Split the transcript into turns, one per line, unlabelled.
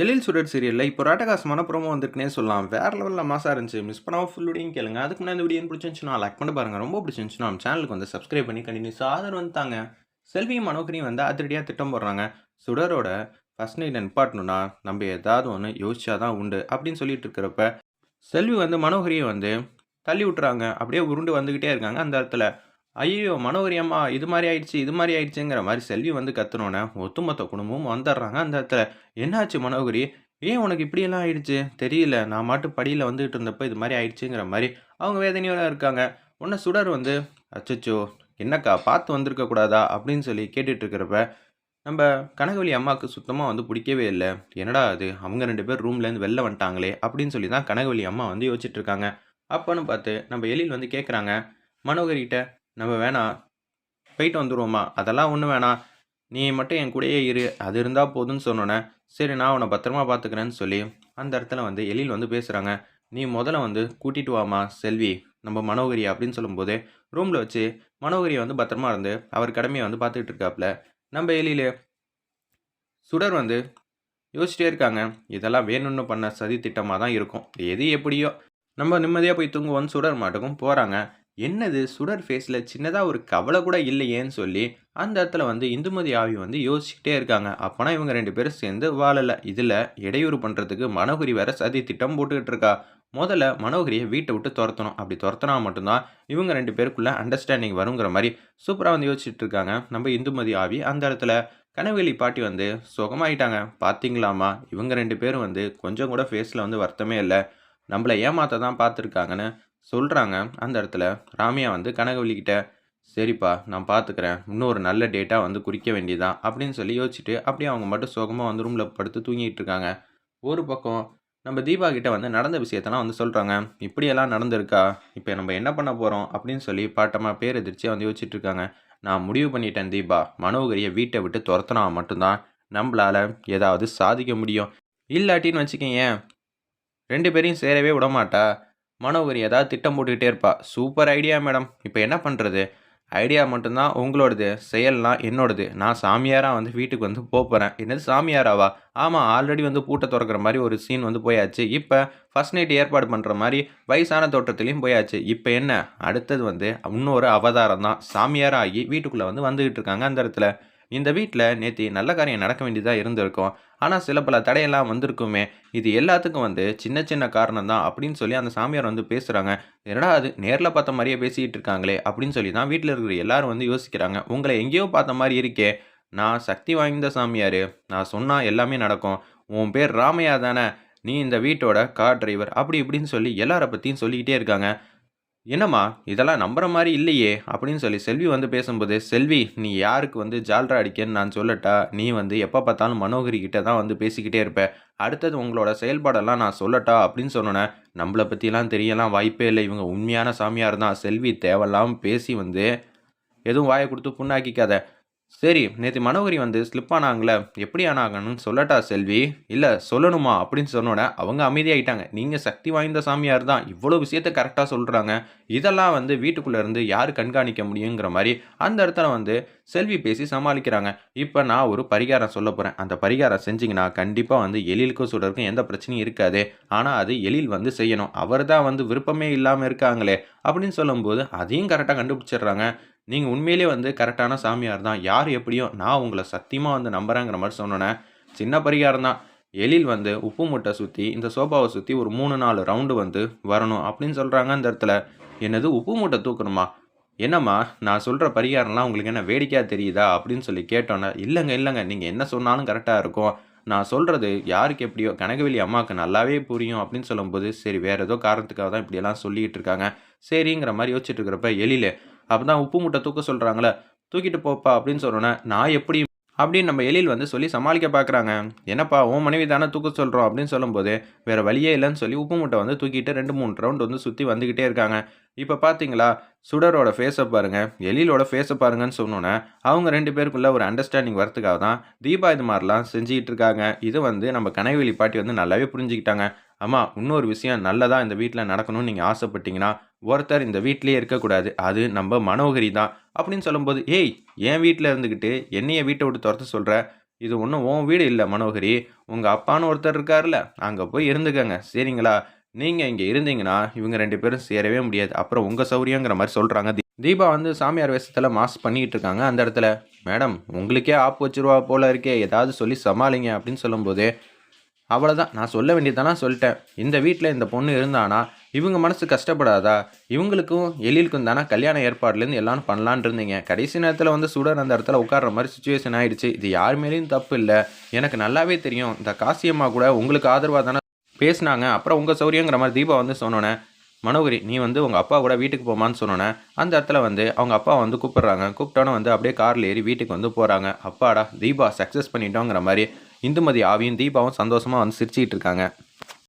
எழில் சுடர் சீரியலில் இப்போ ராட்டகாசமான ப்ரோமோ வந்திருக்குனே சொல்லலாம். வேற லெவலில் மாசாக இருந்துச்சு. மிஸ் பண்ணாமல் ஃபுல் வீடியும் கேளுங்க. அதுக்கு முன்னாடி இந்த வீடியோ பிடிச்சிருந்துச்சுன்னா லைக் பண்ணி பாருங்கள் ரொம்ப பிடிச்சிருந்துச்சுன்னா நம்ம சேனலுக்கு வந்து சப்ஸ்கிரைப் பண்ணி கண்டினியூஸ் ஆதரவு வந்துட்டாங்க. செல்வியும் மனோகரியும் வந்து அதிரடியாக திட்டம் போடுறாங்க. சுடரோட ஃபஸ்ட் நைட் நிப்பாட்டணும்னா நம்ம ஏதாவது ஒன்று யோசிச்சா தான் உண்டு அப்படின்னு சொல்லிட்டு இருக்கிறப்ப செல்வி வந்து மனோகரியை வந்து தள்ளி விட்டுறாங்க. அப்படியே உருண்டு வந்துக்கிட்டே இருக்காங்க அந்த இடத்துல. ஐயோ மனோகரி அம்மா இது மாதிரி ஆயிடுச்சு இது மாதிரி ஆயிடுச்சுங்கிற மாதிரி செல்வி வந்து கத்துனோன்னே ஒத்துமொத்த குடும்பமும் வந்துடுறாங்க அந்த இடத்துல. என்னாச்சு மனோகரி? ஏன் உனக்கு இப்படியெல்லாம் ஆயிடுச்சு? தெரியல நான் மாட்டு படியில் வந்துகிட்டு இருந்தப்போ இது மாதிரி ஆயிடுச்சுங்கிற மாதிரி அவங்க வேதனையோட இருக்காங்க. உன்னை சுடர் வந்து அச்சச்சோ என்னக்கா பார்த்து வந்திருக்க கூடாதா? அப்படின்னு சொல்லி கேட்டுட்டு இருக்கிறப்ப நம்ம கனகவலி அம்மாவுக்கு சுத்தமாக வந்து பிடிக்கவே இல்லை. என்னடா அது அவங்க ரெண்டு பேர் ரூம்லேருந்து வெளில வந்துட்டாங்களே அப்படின்னு சொல்லி தான் கனகவலி அம்மா வந்து யோசிச்சுட்டு இருக்காங்க. அப்போன்னு பார்த்து நம்ம எழில் வந்து கேட்குறாங்க மனோகரிகிட்ட நம்ம வேணாம் போயிட்டு வந்துடுவோமா அதெல்லாம் ஒன்றும் வேணாம். நீ மட்டும் என் கூடயே இரு. அது இருந்தால் போதும்னு சொன்னோன்னே சரி நான் உன்னை பத்திரமா பார்த்துக்கிறேன்னு சொல்லி அந்த இடத்துல வந்து எழில் வந்து பேசுகிறாங்க நீ முதல்ல வந்து கூட்டிட்டு வாமா செல்வி நம்ம மனோகரி அப்படின்னு சொல்லும்போது ரூமில் வச்சு மனோகரியை வந்து பத்திரமா இருந்து அவர் கடமையை வந்து பார்த்துக்கிட்டு இருக்காப்புல நம்ம எழில் சுடர் வந்து யோசிச்சிட்டே இருக்காங்க. இதெல்லாம் வேணும்னு பண்ண சதி திட்டமாக தான் இருக்கும். எது எப்படியோ. நம்ம நிம்மதியாக போய் தூங்குவோன்னு சுடர் மாட்டுக்கும் போகிறாங்க என்னது சுடர் ஃபேஸில் சின்னதாக ஒரு கவலை கூட இல்லையேன்னு சொல்லி அந்த இடத்துல வந்து இந்துமதி ஆவி வந்து யோசிச்சுக்கிட்டே இருக்காங்க. அப்போனா இவங்க ரெண்டு பேரும் சேர்ந்து வாழலை. இதில் இடையூறு பண்ணுறதுக்கு மனோகரி வேற சதி திட்டம் போட்டுக்கிட்டு இருக்கா. முதல்ல மனோகரியை வீட்டை விட்டு துரத்தணும். அப்படி துரத்தினா மட்டும்தான் இவங்க ரெண்டு பேருக்குள்ளே அண்டர்ஸ்டாண்டிங் வருங்கிற மாதிரி சூப்பராக வந்து யோசிச்சுட்டு இருக்காங்க. நம்ம இந்துமதி ஆவி அந்த இடத்துல கனவேலி பாட்டி வந்து சுகமாயிட்டாங்க. பார்த்தீங்களாமா இவங்க ரெண்டு பேரும் வந்து கொஞ்சம் கூட ஃபேஸில் வந்து வருத்தமே இல்லை. நம்மளை ஏமாத்த தான் பார்த்துருக்காங்கன்னு சொல்கிறாங்க அந்த இடத்துல ராமியா வந்து கனகவல்லிக்கிட்ட சரிப்பா நான் பார்த்துக்கிறேன் இன்னொரு நல்ல டேட்டாக வந்து குறிக்க வேண்டியதான் அப்படின்னு சொல்லி யோசிச்சுட்டு அப்படியே அவங்க மட்டும் சுகமாக வந்து ரூமில் படுத்து தூங்கிட்டு இருக்காங்க. ஒரு பக்கம் நம்ம தீபா கிட்ட வந்து நடந்த விஷயத்தெல்லாம் வந்து சொல்கிறாங்க இப்படியெல்லாம் நடந்திருக்கா? இப்போ நம்ம என்ன பண்ண போகிறோம் அப்படின்னு சொல்லி பாட்டமாக பேர் எதிர்ச்சியாக வந்து யோசிச்சுட்டு இருக்காங்க. நான் முடிவு பண்ணிட்டேன் தீபா. மனோகரியை வீட்டை விட்டு துரத்தினா மட்டும்தான் நம்மளால் ஏதாவது சாதிக்க முடியும். இல்லாட்டின்னு வச்சுக்கோங்க ரெண்டு பேரையும் சேரவே விட மாட்டா மனோகரி ஏதாவது திட்டம் போட்டுக்கிட்டே இருப்பா. Super idea madam. இப்போ என்ன பண்ணுறது ஐடியா மட்டும்தான் உங்களோடது செயல்லாம் என்னோடது. நான் சாமியாராக வந்து வீட்டுக்கு வந்து போகிறேன் என்னது சாமியாராவா? ஆமாம் ஆல்ரெடி வந்து பூட்டை திறக்கிற மாதிரி ஒரு சீன் வந்து போயாச்சு. இப்போ ஃபர்ஸ்ட் நைட் ஏற்பாடு பண்ணுற மாதிரி வயசான தோட்டத்துலேயும் போயாச்சு. இப்போ என்ன? அடுத்தது வந்து இன்னொரு அவதாரம் தான். சாமியாராகி வீட்டுக்குள்ளே வந்து வந்துக்கிட்டு இருக்காங்க அந்த இடத்துல. இந்த வீட்டில் நேற்று நல்ல காரியம் நடக்க வேண்டியதாக இருந்திருக்கும். ஆனால் சில பல தடையெல்லாம் வந்திருக்குமே. இது எல்லாத்துக்கும் வந்து சின்ன சின்ன காரணம் தான் அப்படின்னு சொல்லி அந்த சாமியார் வந்து பேசுகிறாங்க என்னடா அது? நேரில் பார்த்த மாதிரியே பேசிக்கிட்டு இருக்காங்களே அப்படின்னு சொல்லி தான் வீட்டில் இருக்கிற எல்லாரும் வந்து யோசிக்கிறாங்க. உங்களை எங்கேயோ பார்த்த மாதிரி இருக்கே. நான் சக்தி வாய்ந்த சாமியார். நான் சொன்னால் எல்லாமே நடக்கும். உன் பேர் ராமையா தானே. நீ இந்த வீட்டோட கார் டிரைவர். அப்படி இப்படின்னு சொல்லி எல்லாரை பற்றியும் சொல்லிக்கிட்டே இருக்காங்க. என்னம்மா இதெல்லாம் நம்புகிற மாதிரி இல்லையே அப்படின்னு சொல்லி செல்வி வந்து பேசும்போது செல்வி நீ யாருக்கு வந்து ஜால்ரா அடிக்கன்னு நான் சொல்லட்டா? நீ வந்து எப்போ பார்த்தாலும் மனோகரி கிட்ட தான் வந்து பேசிக்கிட்டே இருப்ப. அடுத்தது உங்களோட செயல்பாடெல்லாம் நான் சொல்லட்டா? அப்படின்னு சொன்னோன்னே நம்மளை பற்றிலாம் தெரியலாம் வாய்ப்பே இல்லை. இவங்க உண்மையான சாமியார் தான். செல்வி தேவையில்லாமல் பேசி வந்து எதுவும் வாயை கொடுத்து புண்ணாக்கிக்காத. சரி நேற்று மனோகரி வந்து ஸ்லிப் ஆனாங்களே எப்படி ஆனாங்கன்னு சொல்லட்டா செல்வி? இல்லை சொல்லணுமா அப்படின்னு சொன்னோன்னே அவங்க அமைதியாயிட்டாங்க. நீங்கள் சக்தி வாய்ந்த சாமியார் தான் இவ்வளோ விஷயத்த கரெக்டாக சொல்கிறாங்க இதெல்லாம் வந்து வீட்டுக்குள்ளே இருந்து யார் கண்காணிக்க முடியுங்கிற மாதிரி அந்த இடத்துல வந்து செல்வி பேசி சமாளிக்கிறாங்க. இப்போ நான் ஒரு பரிகாரம் சொல்ல போகிறேன் அந்த பரிகாரம் செஞ்சிங்கன்னா கண்டிப்பாக வந்து எழிலுக்கும் சுடருக்கும் எந்த பிரச்சனையும் இருக்காது. ஆனால் அது எழில் வந்து செய்யணும். அவர் தான் வந்து விருப்பமே இல்லாமல் இருக்காங்களே அப்படின்னு சொல்லும்போது அதையும் கரெக்டாக கண்டுபிடிச்சிடுறாங்க. நீங்கள் உண்மையிலே வந்து கரெக்டான சாமியார் தான். யார் எப்படியோ நான் உங்களை சத்தியமாக வந்து நம்புறேங்கிற மாதிரி சொன்னோன்னே சின்ன பரிகாரம் தான். எழில் வந்து உப்பு மூட்டை சுற்றி இந்த சோபாவை சுற்றி ஒரு மூணு நாலு ரவுண்டு வந்து வரணும் அப்படின்னு சொல்கிறாங்க அந்த இடத்துல. என்னது உப்பு மூட்டை தூக்கணுமா? என்னம்மா நான் சொல்கிற பரிகாரம்லாம் உங்களுக்கு என்ன வேடிக்கையாக தெரியுதா? அப்படின்னு சொல்லி கேட்டோன்னே இல்லைங்க இல்லைங்க நீங்கள் என்ன சொன்னாலும் கரெக்டாக இருக்கும். நான் சொல்கிறது யாருக்கு எப்படியோ கனகவெளி அம்மாவுக்கு நல்லாவே புரியும் அப்படின்னு சொல்லும்போது சரி வேறு ஏதோ காரணத்துக்காக தான் இப்படியெல்லாம் சொல்லிகிட்டு இருக்காங்க. சரிங்கிற மாதிரி யோசிச்சுட்டு இருக்கிறப்ப எழிலே அப்போ தான் உப்பு மூட்டை தூக்க சொல்கிறாங்களே தூக்கிட்டு போப்பா அப்படின்னு சொன்னோன்னே நான் எப்படி அப்படின்னு நம்ம எழில் வந்து சொல்லி சமாளிக்க பார்க்குறாங்க என்னப்பா உன் மனைவி தானே தூக்க சொல்கிறோம் அப்படின்னு சொல்லும்போது வேறு வழியே இல்லைன்னு சொல்லி உப்பு மூட்டை வந்து தூக்கிட்டு ரெண்டு மூணு ரவுண்ட் வந்து சுற்றி வந்துக்கிட்டே இருக்காங்க. இப்போ பார்த்தீங்களா சுடரோட ஃபேஸை பாருங்கள் எழிலோட ஃபேஸை பாருங்கன்னு சொன்னோன்னே அவங்க ரெண்டு பேருக்குள்ள ஒரு அண்டர்ஸ்டாண்டிங் வரத்துக்காக தான் தீபா இது மாதிரிலாம் செஞ்சுக்கிட்டு இருக்காங்க. இது வந்து நம்ம கனகவெளி பாட்டி வந்து நல்லாவே புரிஞ்சுக்கிட்டாங்க. அம்மா இன்னொரு விஷயம் நல்லதாக இந்த வீட்டில் நடக்கணும்னு நீங்கள் ஆசைப்பட்டீங்கன்னா ஒருத்தர் இந்த வீட்டிலேயே இருக்கக்கூடாது. அது நம்ம மனோகரி தான் அப்படின்னு சொல்லும்போது ஏய் என் வீட்டில் இருந்துக்கிட்டு என்னைய வீட்டை விட்டு துரத்து சொல்கிற இது ஒன்றும் உன் வீடு இல்லை மனோகரி. உங்கள் அப்பான்னு ஒருத்தர் இருக்கார்ல அங்கே போய் இருந்துக்கங்க. சரிங்களா? நீங்கள் இங்கே இருந்தீங்கன்னா இவங்க ரெண்டு பேரும் சேரவே முடியாது. அப்புறம் உங்கள் சௌரியங்கிற மாதிரி சொல்கிறாங்க தீபா வந்து சாமியார் வேஷத்தில் மாஸ் பண்ணிகிட்டு இருக்காங்க. அந்த இடத்துல மேடம் உங்களுக்கே ஆப் வச்சுருவா போல இருக்கே. ஏதாவது சொல்லி சமாளிங்க. அப்படின்னு சொல்லும்போது அவ்வளோதான் நான் சொல்ல வேண்டியதெல்லாம் சொல்லிட்டேன். இந்த வீட்டில் இந்த பொண்ணு இருந்தானா? இவங்க மனசு கஷ்டப்படாதா? இவங்களுக்கும் எழிலுக்கும் தானே கல்யாண ஏற்பாடுலேருந்து எல்லாம் பண்ணலான் இருந்தீங்க. கடைசி நேரத்தில் வந்து சுடர் அந்த இடத்துல உட்கார்ற மாதிரி சுச்சுவேஷன் ஆயிடுச்சு. இது யார் மேலேயும் தப்பு இல்லை. எனக்கு நல்லாவே தெரியும். இந்த காசியம்மா கூட உங்களுக்கு ஆதரவாக தானே பேசினாங்க. அப்புறம் உங்கள் சௌரியங்கிற மாதிரி தீபா வந்து சொன்னோன்னே மனோகரி நீ வந்து உங்கள் அப்பா கூட வீட்டுக்கு போமான்னு சொன்னோன்னே அந்த இடத்துல வந்து அவங்க அப்பா வந்து கூப்பிட்றாங்க. கூப்பிட்டோன்னே வந்து அப்படியே காரில் ஏறி வீட்டுக்கு வந்து போகிறாங்க அப்பாடா தீபா சக்ஸஸ் பண்ணிட்டோங்கிற மாதிரி இந்துமதி ஆவியும் தீபாவும் சந்தோஷமாக வந்து சிரிச்சுக்கிட்டு இருக்காங்க.